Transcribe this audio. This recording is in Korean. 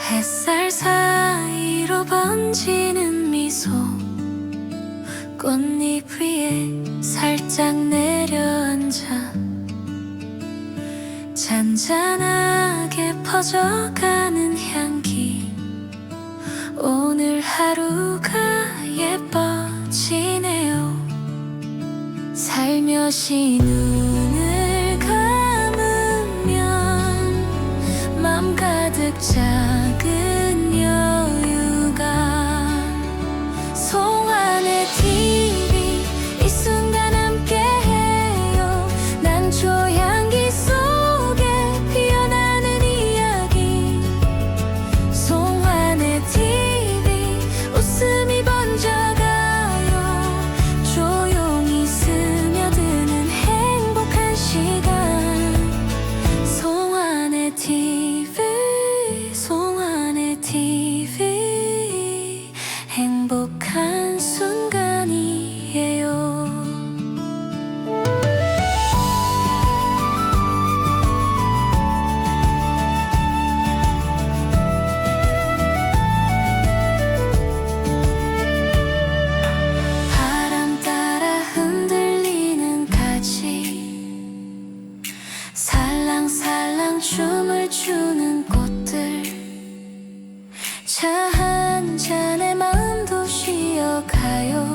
햇살 사이로 번지는 미소. 꽃잎 위에 살짝 내려앉아 잔잔하게 퍼져가는 향기. 오늘 하루가 예뻐지네요. 살며시 눈을 감으면 맘 가득 차. 행복한 순간이에요. 바람 따라 흔들리는 가지 살랑살랑 춤을 추는 꽃들 차한잔 걸어가요